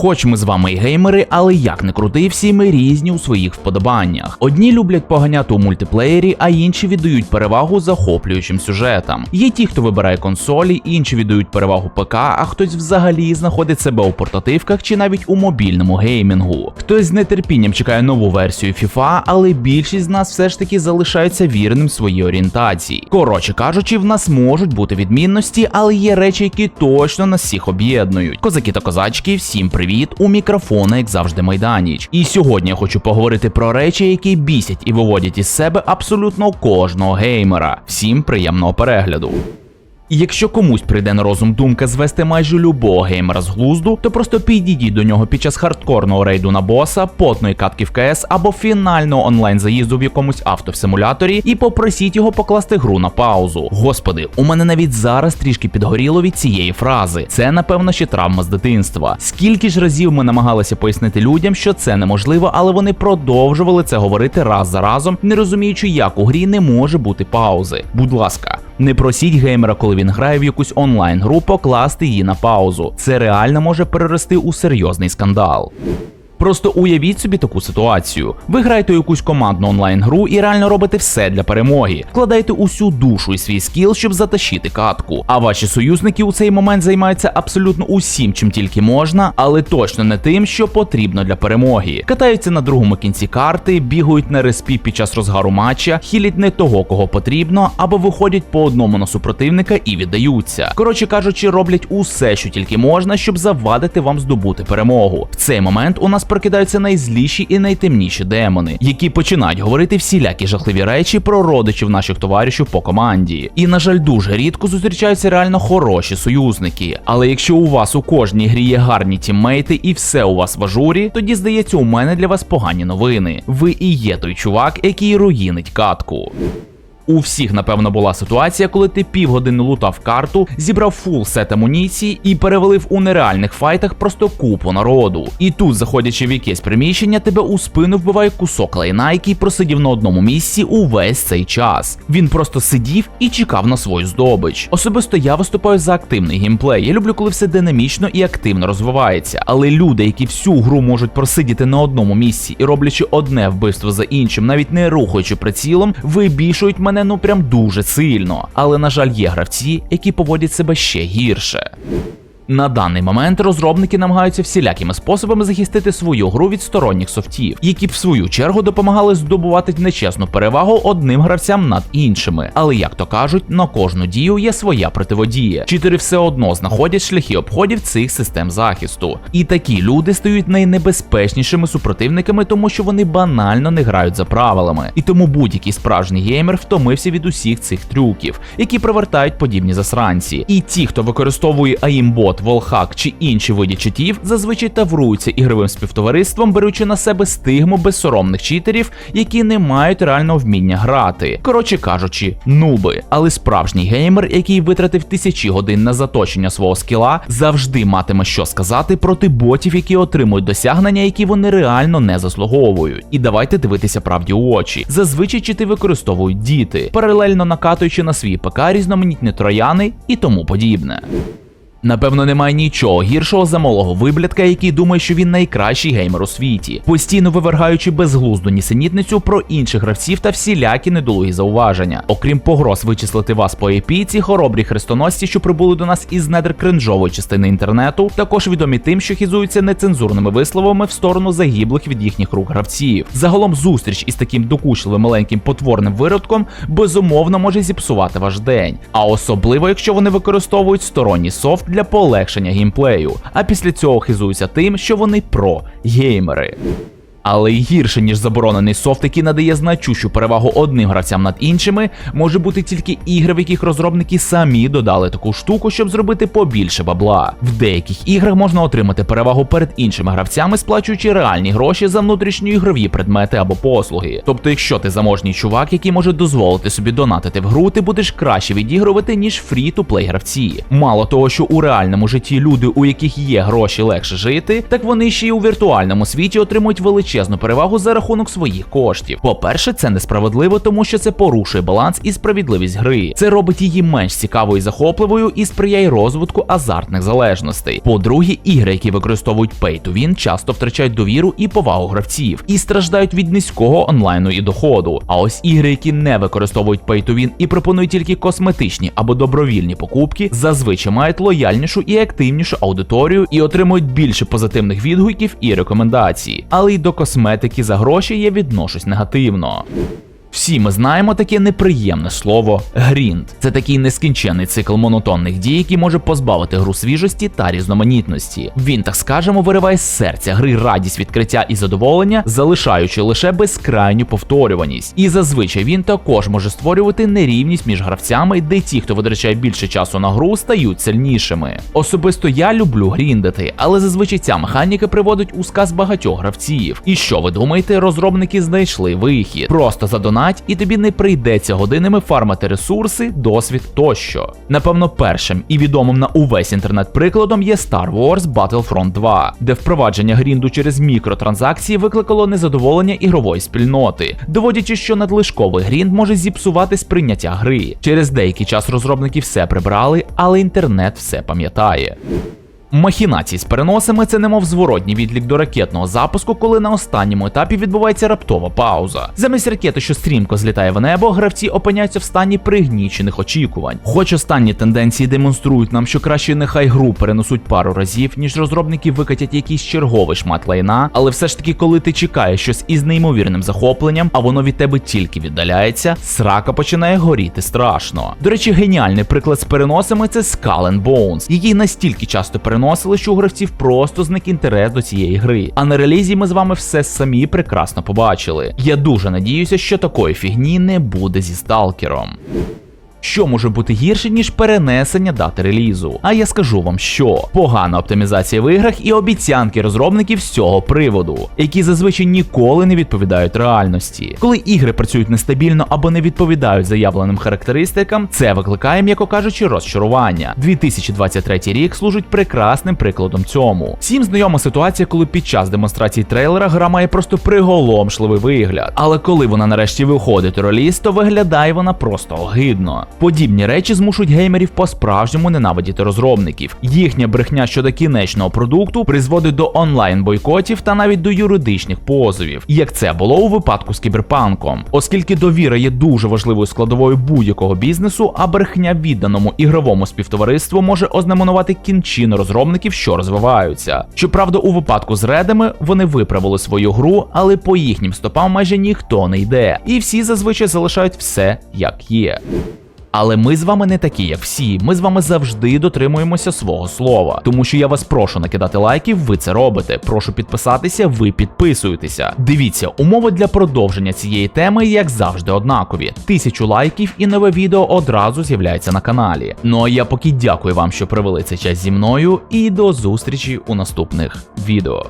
Хоч ми з вами і геймери, але як не крути, всі ми різні у своїх вподобаннях. Одні люблять поганяти у мультиплеєрі, а інші віддають перевагу захоплюючим сюжетам. Є ті, хто вибирає консолі, інші віддають перевагу ПК, а хтось взагалі знаходить себе у портативках чи навіть у мобільному геймінгу. Хтось з нетерпінням чекає нову версію FIFA, але більшість з нас все ж таки залишаються вірним своїй орієнтації. Коротше кажучи, в нас можуть бути відмінності, але є речі, які точно нас всіх об'єднують. Козаки та козачки, всім привіт! У мікрофона, як завжди, майданіч. І сьогодні я хочу поговорити про речі, які бісять і виводять із себе абсолютно кожного геймера. Всім приємного перегляду. І якщо комусь прийде на розум думка звести майже любого геймера з глузду, то просто підійдіть до нього під час хардкорного рейду на боса, потної катки в КС або фінального онлайн заїзду в якомусь авто в симуляторі і попросіть його покласти гру на паузу. Господи, у мене навіть зараз трішки підгоріло від цієї фрази. Це напевно ще травма з дитинства. Скільки ж разів ми намагалися пояснити людям, що це неможливо, але вони продовжували це говорити раз за разом, не розуміючи, як у грі не може бути паузи. Будь ласка. Не просіть геймера, коли він грає в якусь онлайн-гру, покласти її на паузу. Це реально може перерости у серйозний скандал. Просто уявіть собі таку ситуацію. Ви граєте якусь командну онлайн-гру і реально робите все для перемоги. Вкладаєте усю душу і свій скіл, щоб затащити катку. А ваші союзники у цей момент займаються абсолютно усім, чим тільки можна, але точно не тим, що потрібно для перемоги. Катаються на другому кінці карти, бігають на респі під час розгару матча, хілять не того, кого потрібно, або виходять по одному на супротивника і віддаються. Коротше кажучи, роблять усе, що тільки можна, щоб завадити вам здобути перемогу. В цей момент у нас прокидаються найзліші і найтемніші демони, які починають говорити всілякі жахливі речі про родичів наших товаришів по команді. І, на жаль, дуже рідко зустрічаються реально хороші союзники. Але якщо у вас у кожній грі є гарні тіммейти і все у вас в ажурі, тоді здається, у мене для вас погані новини. Ви і є той чувак, який руїнить катку. У всіх, напевно, була ситуація, коли ти півгодини лутав карту, зібрав фул сет амуніції і перевалив у нереальних файтах просто купу народу. І тут, заходячи в якесь приміщення, тебе у спину вбиває кусок лайна, який просидів на одному місці увесь цей час. Він просто сидів і чекав на свою здобич. Особисто я виступаю за активний геймплей. Я люблю, коли все динамічно і активно розвивається. Але люди, які всю гру можуть просидіти на одному місці і роблячи одне вбивство за іншим, навіть не рухаючи прицілом, вибішують мене ну прям дуже сильно. Але на жаль, є гравці, які поводять себе ще гірше. На даний момент розробники намагаються всілякими способами захистити свою гру від сторонніх софтів, які б в свою чергу допомагали здобувати нечесну перевагу одним гравцям над іншими. Але як то кажуть, на кожну дію є своя противодія. Читери все одно знаходять шляхи обходів цих систем захисту. І такі люди стають найнебезпечнішими супротивниками, тому що вони банально не грають за правилами. І тому будь-який справжній геймер втомився від усіх цих трюків, які привертають подібні засранці. І ті, хто використовує волхак чи інші види читів, зазвичай тавруються ігровим співтовариством, беручи на себе стигму безсоромних читерів, які не мають реального вміння грати. Коротше кажучи, нуби. Але справжній геймер, який витратив тисячі годин на заточення свого скіла, завжди матиме що сказати проти ботів, які отримують досягнення, які вони реально не заслуговують. І давайте дивитися правді у очі. Зазвичай чити використовують діти, паралельно накатуючи на свій ПК різноманітні трояни і тому подібне. Напевно, немає нічого гіршого за малого виблядка, який думає, що він найкращий геймер у світі, постійно вивергаючи безглузду нісенітницю про інших гравців та всілякі недолугі зауваження. Окрім погроз вичислити вас по IP, ці хоробрі хрестоносці, що прибули до нас із недр кринжової частини інтернету, також відомі тим, що хізуються нецензурними висловами в сторону загиблих від їхніх рук гравців. Загалом зустріч із таким докучливим маленьким потворним виродком безумовно може зіпсувати ваш день, а особливо якщо вони використовують сторонній софт для полегшення геймплею, а після цього хизуються тим, що вони про геймери. Але й гірше, ніж заборонений софт, який надає значущу перевагу одним гравцям над іншими, може бути тільки ігри, в яких розробники самі додали таку штуку, щоб зробити побільше бабла. В деяких іграх можна отримати перевагу перед іншими гравцями, сплачуючи реальні гроші за внутрішні ігрові предмети або послуги. Тобто, якщо ти заможній чувак, який може дозволити собі донатити в гру, ти будеш краще відігрувати, ніж фрі-ту-плей гравці. Мало того, що у реальному житті люди, у яких є гроші легше жити, так вони ще й у віртуальному світі отримують величезні величезну перевагу за рахунок своїх коштів. По-перше, це несправедливо, тому що це порушує баланс і справедливість гри. Це робить її менш цікавою і захопливою і сприяє розвитку азартних залежностей. По-друге, ігри, які використовують Pay to Win, часто втрачають довіру і повагу гравців і страждають від низького онлайну і доходу. А ось ігри, які не використовують Pay to Win і пропонують тільки косметичні або добровільні покупки, зазвичай мають лояльнішу і активнішу аудиторію і отримують більше позитивних відгуків і рекомендацій. Але й до косметики за гроші я відношусь негативно. Всі ми знаємо таке неприємне слово грінд. Це такий нескінченний цикл монотонних дій, який може позбавити гру свіжості та різноманітності. Він, так скажемо, вириває з серця гри радість відкриття і задоволення, залишаючи лише безкрайню повторюваність. І зазвичай він також може створювати нерівність між гравцями, де ті, хто витрачає більше часу на гру, стають сильнішими. Особисто я люблю гріндити, але зазвичай ця механіка приводить у сказ багатьох гравців. І що ви думаєте, розробники знайшли вихід? Просто задонать, і тобі не прийдеться годинами фармити ресурси, досвід тощо. Напевно, першим і відомим на увесь інтернет прикладом є Star Wars Battlefront 2, де впровадження грінду через мікротранзакції викликало незадоволення ігрової спільноти, доводячи, що надлишковий грінд може зіпсувати сприйняття гри. Через деякий час розробники все прибрали, але інтернет все пам'ятає. Махінації з переносами це немов зворотній відлік до ракетного запуску, коли на останньому етапі відбувається раптова пауза. Замість ракети, що стрімко злітає в небо, гравці опиняються в стані пригнічених очікувань. Хоч останні тенденції демонструють нам, що краще нехай гру перенесуть пару разів, ніж розробники викатять якийсь черговий шмат лайна, але все ж таки, коли ти чекаєш щось із неймовірним захопленням, а воно від тебе тільки віддаляється, срака починає горіти страшно. До речі, геніальний приклад з переносами це Skull and Bones, який настільки часто переносили, що у гравців просто зник інтерес до цієї гри. А на релізі ми з вами все самі прекрасно побачили. Я дуже надіюся, що такої фігні не буде зі сталкером. Що може бути гірше, ніж перенесення дати релізу? А я скажу вам, що погана оптимізація в іграх і обіцянки розробників з цього приводу, які зазвичай ніколи не відповідають реальності. Коли ігри працюють нестабільно або не відповідають заявленим характеристикам, це викликає, м'яко кажучи, розчарування. 2023 рік служить прекрасним прикладом цьому. Всім знайома ситуація, коли під час демонстрації трейлера гра має просто приголомшливий вигляд. Але коли вона нарешті виходить у реліз, то виглядає вона просто огидно. Подібні речі змушують геймерів по-справжньому ненавидіти розробників. Їхня брехня щодо кінечного продукту призводить до онлайн бойкотів та навіть до юридичних позовів, як це було у випадку з кіберпанком, оскільки довіра є дуже важливою складовою будь-якого бізнесу, а брехня відданому ігровому співтовариству може ознаменувати кінчину розробників, що розвиваються. Щоправда, у випадку з редами вони виправили свою гру, але по їхнім стопам майже ніхто не йде, і всі зазвичай залишають все як є. Але ми з вами не такі, як всі. Ми з вами завжди дотримуємося свого слова. Тому що я вас прошу накидати лайків, ви це робите. Прошу підписатися, ви підписуєтеся. Дивіться, умови для продовження цієї теми, як завжди, однакові. Тисячу лайків і нове відео одразу з'являється на каналі. Ну а я поки дякую вам, що провели цей час зі мною, і до зустрічі у наступних відео.